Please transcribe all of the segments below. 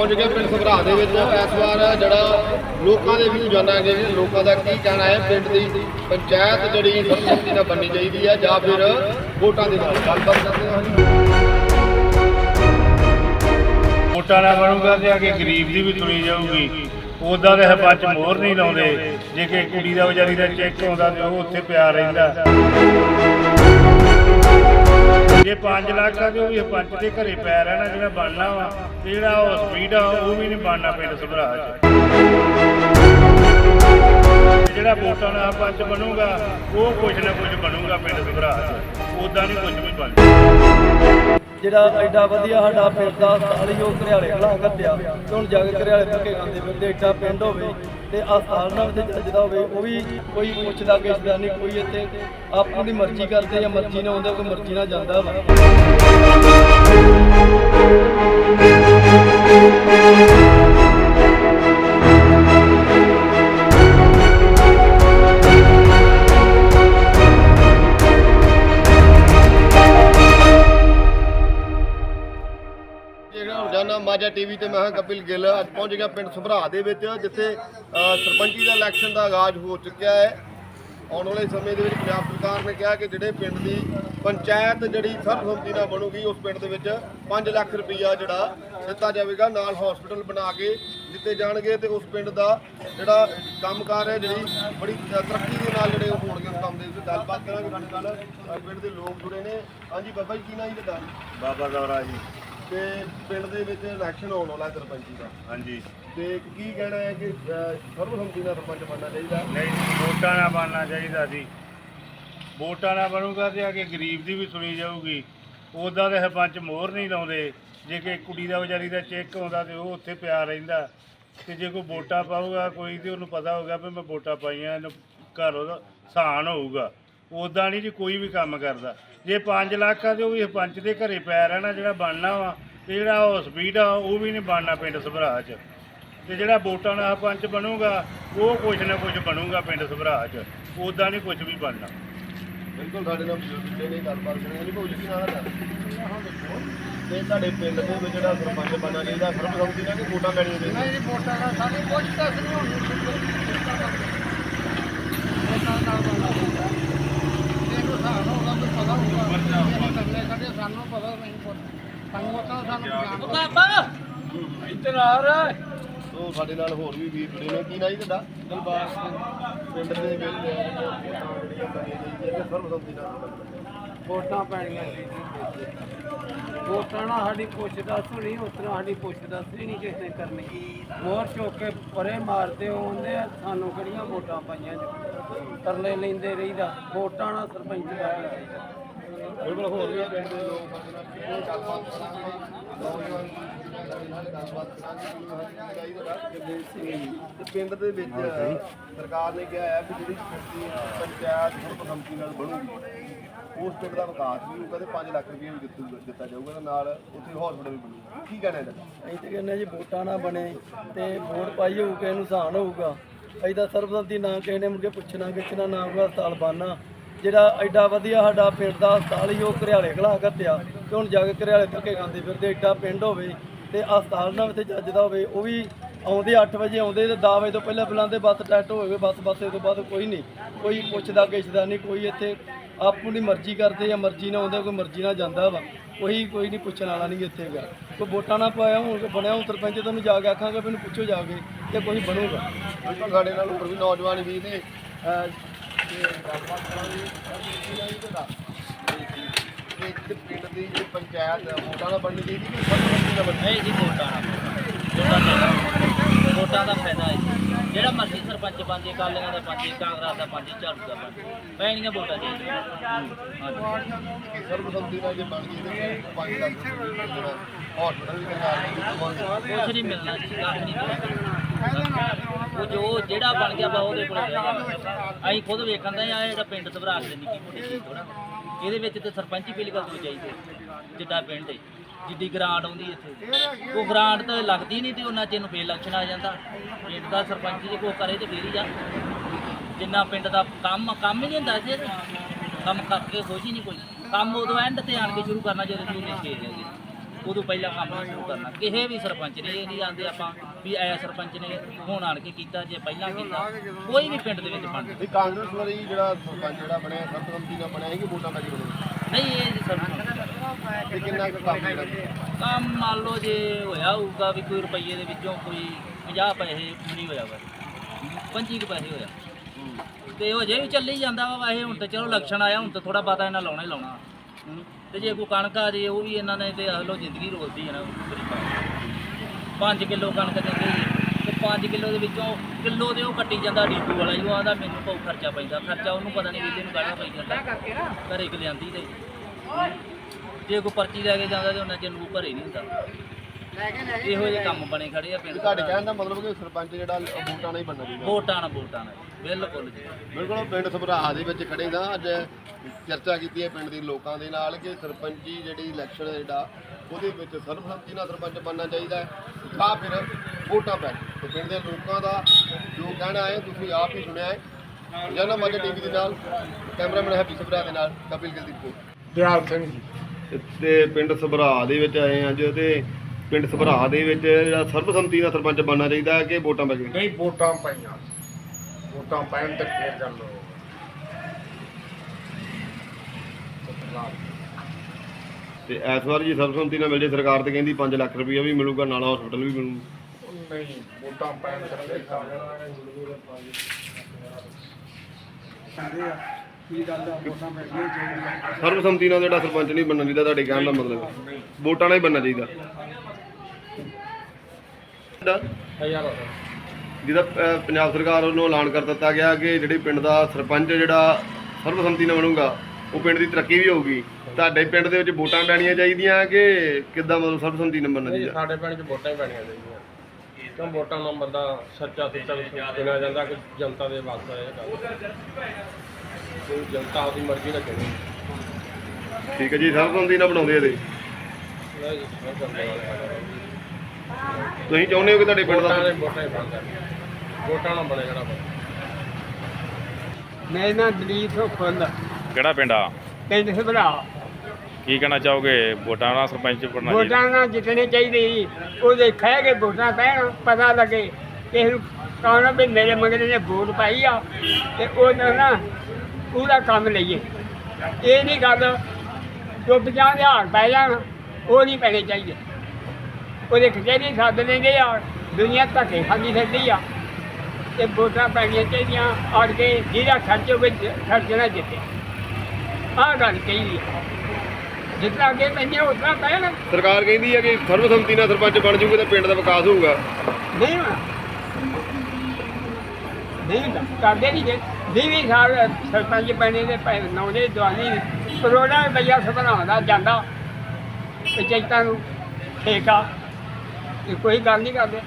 ਪਹੁੰਚ ਗਏ ਪਿੰਡ ਸਭਰਾ ਦੇ ਵਿੱਚ। ਇਸ ਵਾਰ ਜਿਹੜਾ ਲੋਕਾਂ ਦੇ ਵੀ ਜਾਣਾਂਗੇ ਕਿ ਲੋਕਾਂ ਦਾ ਕੀ ਕਹਿਣਾ ਹੈ? ਪਿੰਡ ਦੀ ਪੰਚਾਇਤ ਜਿਹੜੀ ਸਰਬਸੰਮਤੀ ਨਾਲ ਬਣਨੀ ਚਾਹੀਦੀ ਹੈ ਜਾਂ ਫਿਰ ਵੋਟਾਂ ਦੇ ਨਾਲ ਗੱਲਬਾਤ ਕਰਦੇ ਹਾਂ ਵੋਟਾਂ ਨਾਲ ਬਣੂਗਾ ਤੇ ਆ ਗਰੀਬ ਦੀ ਵੀ ਸੁਣੀ ਜਾਊਗੀ। ਉਦਾਂ ਦੇ ਸਰਪੰਚ ਮੋਹਰ ਨਹੀਂ ਲਾਉਂਦੇ। ਜੇ ਕਿ ਕੁੜੀ ਦਾ ਵਿਚਾਰੀ ਦਾ ਚੈੱਕ ਆਉਂਦਾ ਤੇ ਉਹ ਉੱਥੇ ਪਿਆ ਰਹਿੰਦਾ। ਜੇ 5 ਲੱਖ ਆ ਤੇ ਉਹ ਵੀ ਸਰਪੰਚ ਦੇ ਘਰੇ ਪੈ ਰਹਿਣਾ ਜਿਹੜਾ ਬਣਨਾ ਵਾ, ਤੇ ਜਿਹੜਾ ਉਹ ਸਪੀਡ ਆ, ਉਹ ਵੀ ਨਹੀਂ ਬਣਨਾ ਪਿੰਡ ਸਭਰਾ ਚ। ਜਿਹੜਾ ਵੋਟਾਂ ਨਾਲ ਸਰਪੰਚ ਬਣੂਗਾ, ਉਹ ਕੁਝ ਨਾ ਕੁਝ ਬਣੂਗਾ ਪਿੰਡ ਸਭਰਾ ਚ। ਉਦਾਂ ਨਹੀਂ ਕੁਝ ਵੀ ਬਣਦਾ ਜਿਹੜਾ ਐਡਾ ਵਧੀਆ ਸਾਡਾ ਪਿੰਡ ਦਾ ਹਸਪਤਾਲ ਉਹ ਘਰਿਆਲੇ ਖਲਾ ਕੱਢਿਆ ਤੇ ਹੁਣ ਜਾ ਘਰਿਆਲੇ ਧੱਕੇ ਖਾਂਦੇ ਫਿਰਦੇ, ਐਡਾ ਪਿੰਡ ਹੋਵੇ ਤੇ ਹਸਪਤਾਲ ਨਾਲ ਤੇ ਜੱਜਦਾ ਹੋਵੇ, ਉਹ ਵੀ ਕੋਈ ਪੁੱਛਦਾ ਗਿੱਛਦਾ ਨਹੀਂ, ਕੋਈ ਇੱਥੇ ਆਪਣੀ ਦੀ ਮਰਜ਼ੀ ਕਰਦੇ ਜਾਂ ਮਰਜ਼ੀ ਨਾਲ ਆਉਂਦਾ ਕੋਈ ਮਰਜ਼ੀ ਨਾਲ ਜਾਂਦਾ ਵਾ। ਰੋਜ਼ਾਨਾ ਮਾਝਾ ਟੀਵੀ ਤੇ ਮੈਂ ਹਾਂ ਕਪਿਲ ਗਿੱਲ। ਅੱਜ ਪਹੁੰਚ ਗਿਆ ਪਿੰਡ ਸਭਰਾ ਦੇ ਵਿੱਚ, ਜਿੱਥੇ ਸਰਪੰਚੀ ਦਾ ਇਲੈਕਸ਼ਨ ਦਾ ਆਗਾਜ਼ ਹੋ ਚੁੱਕਿਆ ਹੈ। ਆਉਣ ਵਾਲੇ ਸਮੇਂ ਦੇ ਵਿੱਚ ਪੰਜਾਬ ਸਰਕਾਰ ਨੇ ਕਿਹਾ ਕਿ ਜਿਹੜੇ ਪਿੰਡ ਦੀ ਪੰਚਾਇਤ ਜਿਹੜੀ ਸਰਬਸੰਮਤੀ ਨਾਲ ਬਣੂਗੀ, ਉਸ ਪਿੰਡ ਦੇ ਵਿੱਚ 5 ਲੱਖ ਰੁਪਈਆ ਜਿਹੜਾ ਦਿੱਤਾ ਜਾਵੇਗਾ, ਨਾਲ ਹਸਪੀਟਲ ਬਣਾ ਕੇ ਦਿੱਤੇ ਜਾਣਗੇ ਤੇ ਉਸ ਪਿੰਡ ਦਾ ਜਿਹੜਾ ਕੰਮਕਾਰ ਹੈ, ਜਿਹੜੀ ਬੜੀ ਤਰੱਕੀ ਦੇ ਨਾਲ ਜਿਹੜੇ ਉਹ ਹੋਣਗੇ ਉਸ ਕੰਮ ਦੇ ਵਿੱਚ। ਗੱਲਬਾਤ ਕਰਾਂਗੇ ਸਾਡੇ ਨਾਲ। ਪਿੰਡ ਦੇ ਲੋਕ ਜੁੜੇ ਨੇ। ਹਾਂਜੀ, ਬਾਬਾ ਜੀ, ਕੀ ਨਾਂ ਜੀ, ਤੁਹਾਡਾ? ਬਾਬਾ ਦੌਰਾ ਜੀ। ਤੇ ਪਿੰਡ ਦੇ ਵਿੱਚ ਇਲੈਕਸ਼ਨ ਹੋਣ ਵਾਲਾ ਸਰਪੰਚੀ ਦਾ। ਹਾਂਜੀ। ਤੇ ਕੀ ਕਹਿਣਾ ਹੈ ਕਿ ਅਹ, ਸਰਬਸੰਮਤੀ ਨਾਲ ਸਰਪੰਚ ਬਣਨਾ ਚਾਹੀਦਾ? ਨਹੀਂ ਵੋਟਾਂ ਨਾਲ ਬਣਨਾ ਚਾਹੀਦਾ ਸੀ। ਵੋਟਾਂ ਨਾਲ ਬਣੂਗਾ ਤੇ ਆ ਕੇ ਗਰੀਬ ਦੀ ਵੀ ਸੁਣੀ ਜਾਊਗੀ। ਉਦਾਂ ਦੇ ਸਰਪੰਚ ਮੋਹਰ ਨਹੀਂ ਲਾਉਂਦੇ। ਜੇ ਕਿ ਕੁੜੀ ਦਾ ਵਿਚਾਰੀ ਦਾ ਚੈੱਕ ਆਉਂਦਾ ਤੇ ਉਹ ਉੱਥੇ ਪਿਆ ਰਹਿੰਦਾ। ਤੇ ਜੇ ਕੋਈ ਵੋਟਾਂ ਪਾਊਗਾ ਕੋਈ ਤੇ ਉਹਨੂੰ ਪਤਾ ਹੋਊਗਾ ਵੀ ਮੈਂ ਵੋਟਾਂ ਪਾਈਆਂ ਇਹਨੂੰ ਘਰ ਉਹਦਾ ਸਾਨ ਹੋਊਗਾ। ਉਦਾਂ ਨਹੀਂ ਜੀ ਕੋਈ ਵੀ ਕੰਮ ਕਰਦਾ। ਜੇ 5 ਲੱਖ ਆ ਤੇ ਉਹ ਵੀ ਸਰਪੰਚ ਦੇ ਘਰੇ ਪੈ ਰਹਿਣਾ ਜਿਹੜਾ ਬਣਨਾ ਵਾ। ਤੇ ਜਿਹੜਾ ਉਹ ਸਪੀਡ ਆ ਉਹ ਵੀ ਨਹੀਂ ਬਣਨਾ ਪਿੰਡ ਸਭਰਾ 'ਚ। ਤੇ ਜਿਹੜਾ ਵੋਟਾਂ ਨਾਲ ਪੰਚ ਬਣੂਗਾ ਉਹ ਕੁਝ ਨਾ ਕੁਝ ਬਣੂਗਾ ਪਿੰਡ ਸਭਰਾ 'ਚ। ਉਦਾਂ ਨਹੀਂ ਕੁਝ ਵੀ ਬਣਨਾ। ਬਿਲਕੁਲ ਸਾਡੇ ਨਾਲ ਬਜ਼ੁਰਗ ਨੇ ਗੱਲਬਾਤ ਕਰਨੀ ਨਹੀਂ ਕੋਈ ਕੀ ਨਾਲ ਹੈ ਤੇ ਤੁਹਾਡੇ ਪਿੰਡ ਦੇ ਵਿੱਚ ਜਿਹੜਾ ਸਰਪੰਚ ਬਣਨਾ ਚਾਹੀਦਾ ਸਰਬਸੰਮਤੀ ਨਾਲ ਕਿ ਵੋਟਾਂ ਪੈਣੀਆਂ ਚਾਹੀਦੀਆਂ? ਨਹੀਂ ਵੋਟਾਂ ਦਾ ਸਾਨੂੰ ਕੁਝ ਤੱਕ ਨਹੀਂ ਹੋਣੀ ਵੋਟਾਂ ਦਾ ਬਣਨਾ ਚਾਹੀਦਾ ਇਹਨੂੰ ਸਾਨੂੰ ਪਤਾ ਹੋਊਗਾ। ਅਸੀਂ ਕਰਨੇ ਸਾਡੇ ਸਾਨੂੰ ਪਤਾ ਨਹੀਂ ਪੁੱਤ ਵੋਟਾਂ ਬਾਬਾ ਇੱਧਰ ਆ ਰਿਹਾ ਸੋ ਸਾਡੇ ਨਾਲ ਹੋਰ ਵੀ ਵੀਰ ਜੁੜੇ ਨੇ ਕੀ ਨਾਂ ਜੀ ਤੁਹਾਡਾ ਦਿਲਬਾਗ ਸਿੰਘ ਪਿੰਡ ਦੇ ਵਿੱਚ। ਵੋਟਾਂ ਸਰਬਸੰਮਤੀ ਨਾਲ ਵੋਟਾਂ ਪੈਣੀਆਂ ਵੋਟਾਂ ਨਾਲ ਸਾਡੀ ਪੁੱਛਦਾ ਦੱਸ ਹੋਣੀ ਸਾਡੀ ਪੁੱਛ ਦੱਸ ਹੀ ਨਹੀਂ ਕਿਸੇ ਨੇ ਕਰਨੀ। ਮੋਰ ਚੁੱਕ ਕੇ ਪਰੇ ਮਾਰਦੇ ਆਉਂਦੇ ਆ ਸਾਨੂੰ ਕਿਹੜੀਆਂ ਵੋਟਾਂ ਪਾਈਆਂ ਤਰਲੇ ਲੈਂਦੇ ਰਹੀਦਾ। ਵੋਟਾਂ ਨਾਲ ਸਰਪੰਚ ਬਣਨਾ ਚਾਹੀਦਾ ਬਿਲਕੁਲ ਹੋਰ ਵੀ ਪਿੰਡ ਦੇ ਲੋਕ ਸਾਡੇ ਨਾਲ ਗੱਲਬਾਤ ਕਰਾਂਗੇ ਨੌਜਵਾਨ ਸਾਡੇ ਨਾਲ ਗੱਲਬਾਤ ਕਰਾਂਗੇ ਕਿ ਹਾਂ ਕੀ ਚਾਹੀਦਾ ਜਗਦੀਪ ਸਿੰਘ ਤੇ ਪਿੰਡ ਦੇ ਵਿੱਚ ਸਰਕਾਰ ਨੇ ਕਿਹਾ ਹੈ ਕਿ ਜਿਹੜੀ ਪੰਚਾਇਤ ਸਰਬਸੰਮਤੀ ਨਾਲ ਬਣੂਗੀ ਉਸ ਪਿੰਡ ਦਾ ਵਿਕਾਸ ਵੀ ਹੋਊਗਾ ਤੇ 5 ਲੱਖ ਰੁਪਏ ਵੀ ਦਿੱਤੂ- ਦਿੱਤਾ ਜਾਊਗਾ ਤੇ ਨਾਲ ਉੱਥੇ ਹਸਪੀਟਲ ਵੀ ਬਣੂਗਾ। ਕੀ ਕਹਿਣਾ ਇਹਦਾ ਅਸੀਂ ਤੇ ਕਹਿੰਦੇ ਜੀ ਵੋਟਾਂ ਨਾ ਬਣੇ ਤੇ ਵੋਟ ਪਾਈ ਹੋਊ ਕਿਸੇ ਨੂੰ ਨੁਕਸਾਨ ਹੋਊਗਾ। ਅਸੀਂ ਤਾਂ ਸਰਬਸੰਮਤੀ ਨਾ ਕਿਸੇ ਨੇ ਮੁੜ ਕੇ ਪੁੱਛਣਾ ਗਿੱਛਣਾ ਨਾ ਕੋਈ ਹਸਪਤਾਲ ਬਣਨਾ। ਜਿਹੜਾ ਐਡਾ ਵਧੀਆ ਸਾਡਾ ਪਿੰਡ ਦਾ ਹਸਪਤਾਲ ਹੀ ਉਹ ਘਰਿਆਲੇ ਖਲਾ ਕੱਢਿਆ ਤੇ ਹੁਣ ਜਾ ਕੇ ਘਰਿਆਲੇ ਧੱਕੇ ਖਾਂਦੇ ਫਿਰਦੇ, ਐਡਾ ਪਿੰਡ ਹੋਵੇ ਤੇ ਹਸਪਤਾਲ ਨਾਲ ਤੇ ਜੱਜਦਾ ਹੋਵੇ, ਉਹ ਵੀ ਆਉਂਦੇ 8 ਵਜੇ ਆਉਂਦੇ ਤੇ 10 ਵਜੇ ਤੋਂ ਪਹਿਲਾਂ ਬੁਲਾਉਂਦੇ, ਬੱਸ ਟੈਸਟ ਹੋਵੇ, ਬੱਸ ਬੱਸੇ ਤੋਂ ਬਾਅਦ ਕੋਈ ਨਹੀਂ, ਕੋਈ ਪੁੱਛਦਾ ਗਿੱਛਦਾ ਨਹੀਂ, ਕੋਈ ਇੱਥੇ ਆਪਣੀ ਮਰਜ਼ੀ ਕਰਦੇ ਜਾਂ ਮਰਜ਼ੀ ਨਾਲ ਆਉਂਦਾ, ਕੋਈ ਮਰਜ਼ੀ ਨਾਲ ਜਾਂਦਾ ਵਾ ਕੋਈ ਕੋਈ ਨਹੀਂ ਪੁੱਛਣ ਵਾਲਾ ਨਹੀਂ ਇੱਥੇ ਹੈਗਾ। ਕੋਈ ਵੋਟਾਂ ਨਾ ਪਾਇਆ ਹੁਣ, ਕੋਈ ਬਣਿਆ ਹੁਣ ਸਰਪੰਚ ਤੁਹਾਨੂੰ ਜਾ ਕੇ ਆਖਾਂਗੇ ਮੈਨੂੰ ਪੁੱਛੋ ਜਾ ਕੇ, ਤੇ ਕੋਈ ਬਣੂਗਾ। ਸਾਡੇ ਨਾਲ ਹੋਰ ਵੀ ਨੌਜਵਾਨ ਵੀ ਨੇ ਤੇ ਗੱਲਬਾਤ ਕਰਾਂਗੇ ਤੇ ਇੱਕ ਪਿੰਡ ਦੀ ਜਿਹੜੀ ਪੰਚਾਇਤ ਵੋਟਾਂ ਦਾ ਬਣਨੀ ਚਾਹੀਦੀ ਕਿ ਸਰਬਸੰਮਤੀ ਨਾਲ ਬਣਨੀ ਨਹੀਂ ਜੀ ਵੋਟਾਂ ਨਾਲ ਵੋਟਾਂ ਨਾਲ ਵੋਟਾਂ ਦਾ ਫਾਇਦਾ ਹੈ ਜੀ। ਜਿਹੜਾ ਮਰਜ਼ੀ ਸਰਪੰਚ ਪੰਜੇ ਕਾਲੀਆਂ ਦਾ ਪੰਜੇ ਕਾਂਗਰਸ ਦਾ ਪੰਜੇ ਝਾੜੂ ਦਾ ਪੰਜੇ ਪੈਣੀਆਂ ਵੋਟਾਂ ਚਾਹੀਦੀਆਂ ਹਾਂਜੀ ਸਰਬਸੰਮਤੀ ਨਾਲ ਜੇ ਬਣ ਗਈ ਤੇ 5 ਲੱਖ ਰੁਪਏ ਵੀ ਸਰਕਾਰ ਨੇ ਦਿੱਤੇ ਨਹੀਂ ਮਿਲਣਾ ਜੀ ਕੱਖ ਨਹੀਂ ਮਿਲਣਾ ਉਹ ਜੋ ਜਿਹੜਾ ਬਣ ਗਿਆ ਬਾ ਉਹਦੇ ਕੋਲ ਅਸੀਂ ਖੁਦ ਵੇਖਣ ਦਾ ਆ ਜਿਹੜਾ ਪਿੰਡ ਸਭਰਾਕ ਦੇ ਨਿੱਕੀ ਮੋਟੀ ਚੀਜ਼ ਥੋੜਾ ਇਹਦੇ ਵਿੱਚ ਤੇ ਸਰਪੰਚੀ ਪਹਿਲੀ ਗੱਲ ਤੋਂ ਚਾਹੀਦੀ ਜਿੱਡਾ ਪਿੰਡ ਹੈ ਜਿੱਡੀ ਗ੍ਰਾਂਟ ਆਉਂਦੀ ਇੱਥੇ। ਉਹ ਗ੍ਰਾਂਟ ਤਾਂ ਲੱਗਦੀ ਨਹੀਂ ਤੇ ਉਹਨਾਂ ਚਿਰ ਨੂੰ ਬੇਲਕਸ਼ਨ ਆ ਜਾਂਦਾ। ਪਿੰਡ ਦਾ ਸਰਪੰਚ ਜੇ ਕੋਈ ਕਰੇ ਤੇ ਫੇਰ ਹੀ ਜਾ ਜਿੰਨਾ ਪਿੰਡ ਦਾ ਕੰਮ ਕੰਮ ਹੀ ਨਹੀਂ ਹੁੰਦਾ ਸੀ ਕੰਮ ਕਰਕੇ ਖੁਸ਼ ਹੀ ਨਹੀਂ ਕੋਈ। ਕੰਮ ਉਦੋਂ ਐਂਡ ਤੇ ਆਣ ਕੇ ਸ਼ੁਰੂ ਕਰਨਾ ਜਦੋਂ ਤੁਸੀਂ ਨਿਸ਼ਚੇ ਜਾਂਦੇ ਉਦੋਂ ਪਹਿਲਾਂ ਕੰਮ ਸ਼ੁਰੂ ਕਰਨਾ। ਕਿਸੇ ਵੀ ਸਰਪੰਚ ਨੇ ਇਹ ਨਹੀਂ ਆਂਦੇ ਆਪਾਂ ਵੀ ਐ ਸਰਪੰਚ ਨੇ ਹੁਣ ਆਣ ਕੇ ਕੀਤਾ ਜੇ ਪਹਿਲਾਂ ਕੀਤਾ ਕੋਈ ਵੀ ਪਿੰਡ ਦੇ ਵਿੱਚ ਬਣਦਾ ਵੀ ਕਾਂਗਰਸ ਵਾਲੀ ਜਿਹੜਾ ਸਰਪੰਚ ਜਿਹੜਾ ਬਣਿਆ ਸਰਬਸੰਮਤੀ ਨਾਲ ਬਣਿਆ ਕਿ ਵੋਟਾਂ ਪੈ ਕੇ ਬਣਿਆ ਨਹੀਂ ਇਹ ਜੀ ਸਰਪੰਚ ਤੇ ਕਿੰਨਾ ਕੁ ਕੰਮ ਜਿਹੜਾ ਕੰਮ ਮੰਨ ਲਓ ਜੇ ਹੋਇਆ ਹੋਊਗਾ ਵੀ ਕੋਈ ਰੁਪਈਏ ਦੇ ਵਿੱਚੋਂ ਕੋਈ 50 ਪੈਸੇ ਨਹੀਂ ਹੋਇਆ ਵਾ 25 ਕੁ ਪੈਸੇ ਹੋਇਆ। ਤੇ ਉਹ ਜੇ ਵੀ ਚੱਲੀ ਜਾਂਦਾ ਵਾ ਵੈਸੇ ਹੁਣ ਤੇ ਚਲੋ ਲਕਸ਼ਣ ਆਇਆ ਹੁਣ ਤੇ ਥੋੜਾ ਪਤਾ ਇਹਨਾਂ ਲਾਉਣਾ ਹੀ ਲਾਉਣਾ। ਹੂੰ। ਤੇ ਜੇ ਕੋਈ ਕਣਕ ਆ ਜੇ ਉਹ ਵੀ ਇਹਨਾਂ ਨੇ ਤੇ ਆਹ ਲੋ ਜ਼ਿੰਦਗੀ ਰੋਲਦੀ ਹੈ ਨਾ ਗਰੀਬਾਂ 5 ਕਿਲੋ ਕਣਕ ਦਿੰਦੇ ਸੀ। ਤੇ 5 ਕਿਲੋ ਦੇ ਵਿੱਚੋਂ ਕਿਲੋ ਦੇ ਉਹ ਕੱਟੀ ਜਾਂਦਾ ਡੀਪੂ ਵਾਲਾ ਜੀ ਉਹ ਆਦਾ ਮੈਨੂੰ ਕੋਈ ਖਰਚਾ ਪੈਂਦਾ। ਖਰਚਾ ਉਹਨੂੰ ਪਤਾ ਨਹੀਂ ਵੀ ਇਹਨੂੰ ਕਾਹਦਾ ਪਈ ਜਾਂਦਾ। ਘਰੇ ਕਿ ਲਿਆਂਦੀ ਤੇ। ਜੇ ਕੋਈ ਪਰਚੀ ਲੈ ਕੇ ਜਾਂਦਾ ਤੇ ਉਹਨਾਂ ਚ ਨੂੰ ਘਰੇ ਨਹੀਂ ਹੁੰਦਾ। ਇਹੋ ਜਿਹੇ ਕੰਮ ਬਣੇ ਖੜੇ ਆ ਪਿੰਡ ਤੁਹਾਡੇ ਕਹਿਣ ਦਾ ਮਤਲਬ ਕਿ ਸਰਪੰਚ ਜਿਹੜਾ ਵੋਟਾਂ ਨਹੀਂ ਬਣਨਾ ਚਾਹੀਦਾ ਵੋਟਾਂ ਨਾਲ ਵੋਟਾਂ ਨਾਲ। ਬਿਲਕੁਲ ਜੀ। ਬਿਲਕੁਲ ਪਿੰਡ ਸਭਰਾ ਦੇ ਵਿੱਚ ਖੜੇ ਦਾ। ਅੱਜ ਚਰਚਾ ਕੀਤੀ ਹੈ ਪਿੰਡ ਦੇ ਲੋਕਾਂ ਦੇ ਨਾਲ ਕਿ ਸਰਪੰਚੀ ਜਿਹੜੀ ਇਲੈਕਸ਼ਨ ਹੈ ਜਿਹੜਾ ਉਹਦੇ ਵਿੱਚ ਸਰਬਸੰਮਤੀ ਨਾਲ ਸਰਪੰਚ ਬਣਨਾ ਚਾਹੀਦਾ ਜਾਂ ਫਿਰ ਵੋਟਾਂ ਪੈ ਤੇ ਪਿੰਡ ਦੇ ਲੋਕਾਂ ਦਾ ਜੋ ਕਹਿਣਾ ਹੈ ਤੁਸੀਂ ਆਪ ਹੀ ਸੁਣਿਆ ਹੈ। ਜਨਾ ਮਾਜਾ ਟੀਵੀ ਦੇ ਨਾਲ ਕੈਮਰਾਮੈਨ ਹੈਪੀ ਸਭਰਾ ਦੇ ਨਾਲ ਕਪਿਲ ਗਿੱਲ ਦੀ ਰਿਪੋਰਟ। ਦਿਆਲ ਸਿੰਘ ਜੀ। ਤੇ ਪਿੰਡ ਸਭਰਾ ਦੇ ਵਿੱਚ ਆਏ ਹਾਂ ਅੱਜ ਤੇ ਪਿੰਡ ਸਭਰਾ ਦੇ ਵਿੱਚ ਜਿਹੜਾ ਸਰਬਸੰਮਤੀ ਨਾਲ ਸਰਪੰਚ ਬਣਨਾ ਚਾਹੀਦਾ ਹੈ ਕਿ ਵੋਟਾਂ ਪੈ ਕੇ ਨਹੀਂ ਵੋਟਾਂ ਪਾਈਆਂ। ਵੋਟਾਂ ਪੈਣ ਤੇ ਫੇਰ ਗੱਲ ਤੇ ਇਸ ਵਾਰ ਜੀ ਸਰਬਸੰਮਤੀ ਨਾਲ ਮਿਲ ਜੇ ਸਰਕਾਰ ਤੇ ਕਹਿੰਦੀ 5 ਲੱਖ ਰੁਪਈਆ ਵੀ ਮਿਲੂਗਾ ਨਾਲਾ ਹਸਪੀਟਲ ਵੀ ਮਿਲੂ ਨਹੀਂ ਵੋਟਾਂ ਪੈਣ ਤੇ ਫੇਰ ਗੱਲ ਕੀ ਗੱਲ ਆ ਵੋਟਾਂ ਮਿਲਣੀਆਂ ਚਾਹੀਦੀਆਂ। ਸਰਬਸੰਮਤੀ ਨਾਲ ਜਿਹੜਾ ਸਰਪੰਚ ਨਹੀਂ ਬਣਨਾ ਚਾਹੀਦਾ ਤੁਹਾਡੇ ਕਹਿਣ ਦਾ ਮਤਲਬ ਹੈ। ਵੋਟਾਂ ਨਾਲ ਹੀ ਬਣਨਾ ਚਾਹੀਦਾ। ਜਿਹੜਾ- ਜਿਹਦਾ ਅਹ, ਪੰਜਾਬ ਸਰਕਾਰ ਵੱਲੋਂ ਐਲਾਨ ਕਰ ਦਿੱਤਾ ਗਿਆ ਕਿ ਜਿਹੜੇ ਪਿੰਡ ਦਾ ਸਰਪੰਚ ਜਿਹੜਾ ਸਰਬਸੰਮਤੀ ਨਾਲ ਬਣੂਗਾ ਉਹ ਪਿੰਡ ਦੀ ਤਰੱਕੀ ਵੀ ਹੋਊਗੀ। ਤੁਹਾਡੇ ਪਿੰਡ ਦੇ ਵਿੱਚ ਵੋਟਾਂ ਪੈਣੀਆਂ ਚਾਹੀਦੀਆਂ ਕਿ ਕਿੱਦਾਂ ਮਤਲਬ ਸਰਬਸੰਮਤੀ ਨਾਲ ਬਣਨਾ ਚਾਹੀਦਾ ਸਾਡੇ ਪਿੰਡ 'ਚ ਵੋਟਾਂ ਹੀ ਪੈਣੀਆਂ ਚਾਹੀਦੀਆਂ। ਕਿਉਂ ਵੋਟਾਂ ਨਾਲ ਬੰਦਾ ਸੱਚਾ ਸੁੱਚਾ ਚੁਣਿਆ ਜਾਂਦਾ ਕਿ ਜਨਤਾ ਦੇ ਵਾਸਤੇ ਇਹ ਗੱਲ ਕੋਈ ਜਨਤਾ ਆਪਦੀ ਮਰਜ਼ੀ ਨਾਲ ਚੁਣੇ। ਠੀਕ ਹੈ ਜੀ ਸਰਬਸੰਮਤੀ ਨਾਲ ਬਣਾਉਂਦੇ ਇਹਦੇ। ਨਹੀਂ ਜੀ, ਵਾਲੇ। ਤੁਸੀਂ ਚਾਹੁੰਦੇ ਹੋ ਕਿ ਤੁਹਾਡੇ ਪਿੰਡ ਵੋਟਾਂ ਦਾ ਦੇ ਵੋਟਾਂ ਹੀ ਬਣਦਾ ਵੋਟਾਂ ਨਾਲ ਬਣੇ ਜਿਹੜਾ ਮੈਂ ਨਾ ਦਲੀਪ ਫੁੱਲ ਕਿਹੜਾ ਪਿੰਡ ਆ? ਪਿੰਡ ਸਭਰਾ ਕੀ ਕਹਿਣਾ ਚਾਹੋਗੇ? ਵੋਟਾਂ ਨਾਲ ਸਰਪੰਚ ਬਣਨਾ ਚਾਹੀਦਾ। ਵੋਟਾਂ ਨਾਲ ਜਿੱਤਣੇ ਚਾਹੀਦੇ ਸੀ ਉਹ ਦੇਖਿਆ ਕਿ ਵੋਟਾਂ ਪੈਣ ਪਤਾ ਲੱਗੇ ਕਿਸੇ ਨੂੰ ਕਹਣਾ ਵੀ ਮੇਰੇ ਮਗਰ ਨੇ ਵੋਟ ਪਾਈ ਆ ਤੇ ਉਹ ਨਾ ਪੂਰਾ ਕੰਮ ਲਈਏ। ਇਹ ਨਹੀਂ ਗੱਲ ਜੋ ਪੰਜਾਹ ਦੇ ਹਾਰ ਪੈ ਜਾਣ, ਉਹ ਨਹੀਂ ਪੈਣੇ ਚਾਹੀਦੇ। ਉਹਦੇ ਕਚਹਿਰੀ ਸੱਦ ਲੈਂਦੇ ਆ, ਦੁਨੀਆ ਧੱਕੇ ਖਾਂਦੀ ਫਿਰਦੀ ਆ। ਤੇ ਵੋਟਾਂ ਪੈਣੀਆਂ ਚਾਹੀਦੀਆਂ ਔਰ ਕੇ ਜਿਹੜਾ ਖਰਚ ਹੋਵੇ ਖਰਚਣਾ ਜਿੱਤੇ। ਆਹ ਗੱਲ ਕਹੀ ਆ। ਜਿਤਨਾ ਅੱਗੇ ਪੈਂਦੀਆਂ ਉਤਨਾ ਪੈਣ ਸਰਕਾਰ ਕਹਿੰਦੀ ਹੈ ਕਿ ਸਰਬਸੰਮਤੀ ਨਾਲ ਸਰਪੰਚ ਬਣ ਜੂਗੇ ਤਾਂ ਪਿੰਡ ਦਾ ਵਿਕਾਸ ਹੋਊਗਾ। ਨਹੀਂ ਹੋਣਾ ਨਹੀਂ ਹੁੰਦਾ ਕਰਦੇ ਨਹੀਂ ਜੇ। ਵੀਹ ਸਾਲ ਸਰਪੰਚ ਬਣੇ ਦੇ ਪੈ ਨੌਦੇ ਦਵਾਨੀ ਕਰੋੜਾਂ ਰੁਪਈਆ ਸਭਰਾਉਂਦਾ ਜਾਂਦਾ। ਪੰਚਾਇਤਾਂ ਨੂੰ ਠੇਕਾ ਇਹ ਕੋਈ ਗੱਲ ਨਹੀਂ ਕਰਦੇ।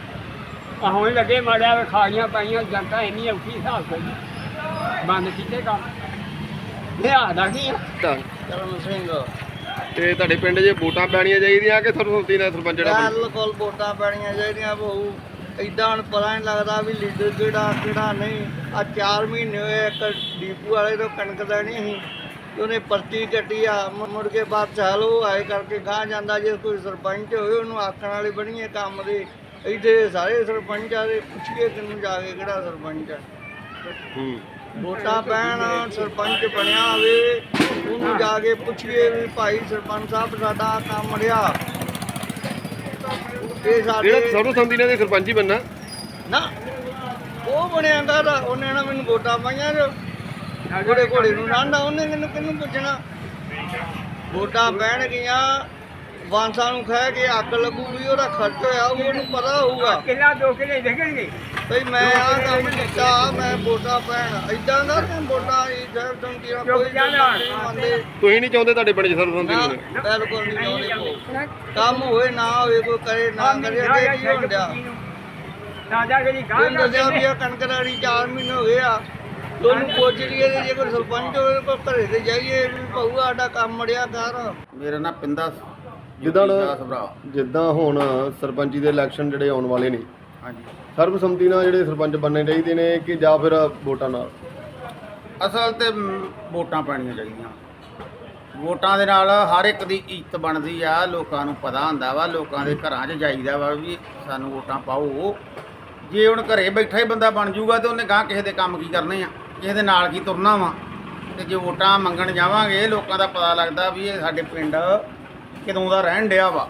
ਆ ਹੁਣ ਲੱਗੇ ਮਾੜਿਆ ਵਿਖਾਈਆਂ ਪਾਈਆਂ ਜਨਤਾ ਇੰਨੀ ਔਖੀ ਹਿਸਾਬ ਕੋਈ ਬੰਦ ਕੀਤੇ ਕੰਮ। ਲਿਆਦਾ ਕੀ ਆ? ਕਰਮ ਸਿੰਘ। ਤੇ ਤੁਹਾਡੇ ਪਿੰਡ 'ਚ ਵੋਟਾਂ ਪੈਣੀਆਂ ਚਾਹੀਦੀਆਂ ਕਿ ਸਰਬਸੰਮਤੀ ਨਾਲ ਸਰਪੰਚ ਜਿਹੜਾ ਬਣ? ਬਿਲਕੁਲ ਵੋਟਾਂ ਪੈਣੀਆਂ ਚਾਹੀਦੀਆਂ ਬਹੁ। ਇਦਾਂ ਹੁਣ ਪਤਾ ਨਹੀਂ ਲੱਗਦਾ ਵੀ ਲੀਡਰ ਕਿਹੜਾ ਕਿਹੜਾ ਨਹੀਂ। ਆ 4 ਮਹੀਨੇ ਹੋਏ ਇੱਕ ਡੀਪੂ ਵਾਲੇ ਤੋਂ ਕਣਕ ਨਹੀਂ ਸੀ ਤੇ ਉਹਨੇ ਪਰਚੀ ਕੱਟੀ ਆ। ਮੁੜ ਮੁੜ ਕੇ ਬਾਅਦ ਚਾਲੂ ਆਏ ਕਰਕੇ ਗਾਂ ਜਾਂਦਾ ਜੇ ਕੋਈ ਸਰਪੰਚ ਹੋਵੇ ਉਹਨੂੰ ਆਖਣ ਵਾਲੇ ਬਣੀਏ ਕੰਮ ਦੇ। ਇੱਥੇ ਸਾਰੇ ਸਰਪੰਚਾਂ ਦੇ ਪੁੱਛੀਏ ਕਿਨੂੰ ਜਾ ਕੇ ਕਿਹੜਾ ਸਰਪੰਚ ਆ। ਹੂੰ। ਵੋਟਾਂ ਪੈਣ ਸਰਪੰਚ ਬਣਿਆ ਹੋਵੇ ਉਹਨੂੰ ਜਾ ਕੇ ਪੁੱਛੀਏ ਵੀ ਭਾਈ ਸਰਪੰਚ ਸਾਹਿਬ ਸਾਡਾ ਆਹ ਕੰਮ ਰਿਹਾ। ਇਹ ਜਿਹੜਾ ਸਾਡੇ ਸਰਬਸੰਮਤੀ ਨਾਲ ਤੇ ਸਰਪੰਚ ਹੀ ਬਣਨਾ। ਨਾ ਉਹ ਬਣਿਆ ਕਾਹਦਾ ਉਹਨੇ ਨਾ ਮੈਨੂੰ ਵੋਟਾਂ ਪਾਈਆਂ ਜੋ ਘੋੜੇ ਘੋੜੇ ਨੂੰ ਨਾਂਦਾ ਉਹਨੇ ਮੈਨੂੰ ਕਿਹਨੂੰ ਪੁੱਛਣਾ? ਵੋਟਾਂ ਪੈਣ ਗਈਆਂ ਵਾਂਸਾਂ ਨੂੰ ਖਹਿ ਕੇ ਅੱਗ ਲੱਗੂਗੀ ਉਹਦਾ ਖਰਚ ਹੋਇਆ ਉਹ ਉਹਨੂੰ ਪਤਾ ਹੋਊਗਾ। ਕਿੱਲਾ ਦੋ ਕਿੱਲੇ ਦੇਖਣਗੇ ਭਈ ਮੈਂ ਆਹ ਕੰਮ ਕੀਤਾ ਮੈਂ ਵੋਟਾਂ ਪੈਣ ਇਦਾਂ ਦਾ ਕਿ ਵੋਟਾਂ ਇਹ ਤੋਂ ਕੀ ਕੋਈ ਨਹੀਂ ਮੰਨਦੇ। ਤੁਸੀਂ ਨਹੀਂ ਚਾਹੁੰਦੇ ਤੁਹਾਡੇ ਪਿੰਡ 'ਚ ਸਰਬਸੰਮਤੀ ਨਾ ਹੋਵੇ ਬਿਲਕੁਲ ਨਹੀਂ ਚਾਹੁੰਦੇ ਕੰਮ ਹੋਏ ਨਾ ਹੋਵੇ ਕੋਈ ਕਰੇ ਨਾ ਕਰੇ ਅੱਗੇ ਕੀ ਡਿਆ। ਰਾਜਾ ਜਿਹੜੀ ਗਾਂ ਦੱਸਿਆ ਵੀ ਇਹ ਕਣਕ ਦਾ ਨਹੀਂ 4 ਮਹੀਨੇ ਹੋ ਗਏ ਆ। ਤੇ ਉਹਨੂੰ ਪੁੱਛ ਲਈਏ ਜੇ ਕੋਈ ਸਰਪੰਚ ਹੋਵੇ ਕੋਈ ਘਰੇ ਤੇ ਜਾਈਏ ਵੀ ਸਾਡਾ ਕੰਮ ਮੜਿਆ ਕਰ। ਮੇਰਾ ਨਾਮ ਪਿੰਦਾ ਜਿੱਦਾਂ ਸਭਰਾ। ਜਿੱਦਾਂ ਹੁਣ ਸਰਪੰਚੀ ਦੇ ਇਲੈਕਸ਼ਨ ਜਿਹੜੇ ਆਉਣ ਵਾਲੇ ਨੇ ਹਾਂਜੀ। ਸਰਬਸੰਮਤੀ ਨਾਲ ਜਿਹੜੇ ਸਰਪੰਚ ਬਣਨੇ ਚਾਹੀਦੇ ਨੇ ਕਿ ਜਾਂ ਫਿਰ ਵੋਟਾਂ ਨਾਲ? ਅਸਲ ਤੇ ਮ, ਵੋਟਾਂ ਪੈਣੀਆਂ ਚਾਹੀਦੀਆਂ। ਵੋਟਾਂ ਦੇ ਨਾਲ ਹਰ ਇੱਕ ਦੀ ਇੱਜ਼ਤ ਬਣਦੀ ਆ ਲੋਕਾਂ ਨੂੰ ਪਤਾ ਹੁੰਦਾ ਵਾ ਲੋਕਾਂ ਦੇ ਘਰਾਂ 'ਚ ਜਾਈਦਾ ਵਾ ਵੀ ਸਾਨੂੰ ਵੋਟਾਂ ਪਾਓ। ਜੇ ਹੁਣ ਘਰੇ ਬੈਠਾ ਹੀ ਬੰਦਾ ਬਣ ਜੂਗਾ ਤੇ ਉਹਨੇ ਗਾਂ ਕਿਸੇ ਦੇ ਕੰਮ ਕੀ ਕਰਨੇ ਆ ਕਿਸੇ ਦੇ ਨਾਲ ਕੀ ਤੁਰਨਾ ਵਾ? ਤੇ ਜੇ ਵੋਟਾਂ ਮੰਗਣ ਜਾਵਾਂਗੇ ਲੋਕਾਂ ਦਾ ਪਤਾ ਲੱਗਦਾ ਵੀ ਇਹ ਸਾਡੇ ਪਿੰਡ ਕਿਦੋਂ ਦਾ ਰਹਿਣ ਡਿਆ ਵਾ?